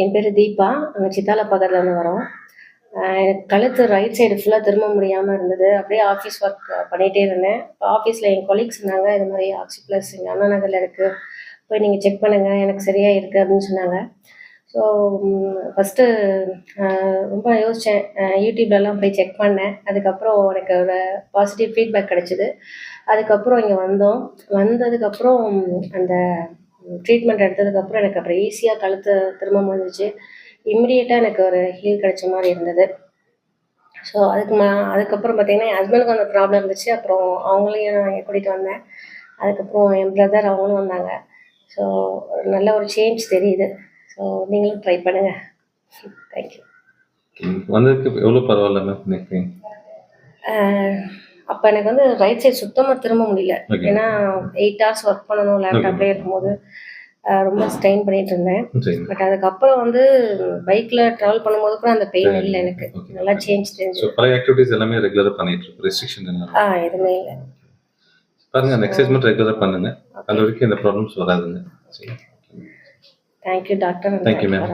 என் பேர் தீபா. நாங்கள் சித்தால பக்கத்துலேருந்து வரோம். எனக்கு கழுத்து ரைட் சைடு ஃபுல்லாக திரும்ப முடியாமல் இருந்தது. அப்படியே ஆஃபீஸ் ஒர்க் பண்ணிகிட்டே இருந்தேன். ஆஃபீஸில் என் கொலீக்ஸ் சொன்னாங்க இது மாதிரி ஆக்சி ப்ளஸ் இங்கே அண்ணா நகரில் இருக்குது போய் நீங்கள் செக் பண்ணுங்கள் எனக்கு சரியாக இருக்குது அப்படின்னு சொன்னாங்க. ஸோ ஃபஸ்ட்டு ரொம்ப யோசித்தேன் யூடியூப்லலாம் போய் செக் பண்ணேன். அதுக்கப்புறம் எனக்கு ஒரு பாசிட்டிவ் ஃபீட்பேக் கிடச்சிது. அதுக்கப்புறம் இங்கே வந்தோம். வந்ததுக்கப்புறம் அந்த ட்ரீட்மெண்ட் எடுத்ததுக்கப்புறம் எனக்கு அப்புறம் ஈஸியாக கழுத்து திரும்ப முடிஞ்சிச்சு. இம்மிடியேட்டாக எனக்கு ஒரு ஹீல் கிடைச்ச மாதிரி இருந்தது. ஸோ அதுக்கு மா அதுக்கப்புறம் பார்த்தீங்கன்னா என் ஹஸ்பண்டுக்கு அந்த ப்ராப்ளம் இருந்துச்சு. அப்புறம் அவங்களையும் நான் கூட்டிகிட்டு வந்தேன். அதுக்கப்புறம் என் பிரதர் அவங்களும் வந்தாங்க. ஸோ நல்ல ஒரு சேஞ்ச் தெரியுது. ஸோ நீங்களும் ட்ரை பண்ணுங்கள் தேங்க்யூ வந்ததுக்கு எவ்வளோ பரவாயில்ல மேம் அப்போ எனக்கு வந்து ரைட் சைடு சுத்தமாக திரும்ப முடியல. ஏன்னா எயிட் ஹவர்ஸ் ஒர்க் பண்ணணும் லேப்டாப்லேயே இருக்கும்போது ரொம்ப ஸ்ட்ரெயின் பண்ணிட்டு இருந்தேன். பட் அதுக்கப்புறம் வந்து பைக்கில் ட்ராவல் பண்ணும்போது கூட அந்த பெயின் இல்லை எனக்கு. நல்லா சேஞ்ச் தெரிஞ்சு. பழைய ஆக்டிவிட்டீஸ் எல்லாமே ரெகுலராக பண்ணிட்டு இருக்கோம் ரெஸ்ட்ரிக்ஷன் ஆ எதுவுமே இல்லை. பாருங்க அந்த எக்ஸசைஸ் மட்டும் ரெகுலராக பண்ணுங்க. அது வரைக்கும் இந்த ப்ராப்ளம்ஸ் வராதுங்க. Thank you doctor thank you ma'am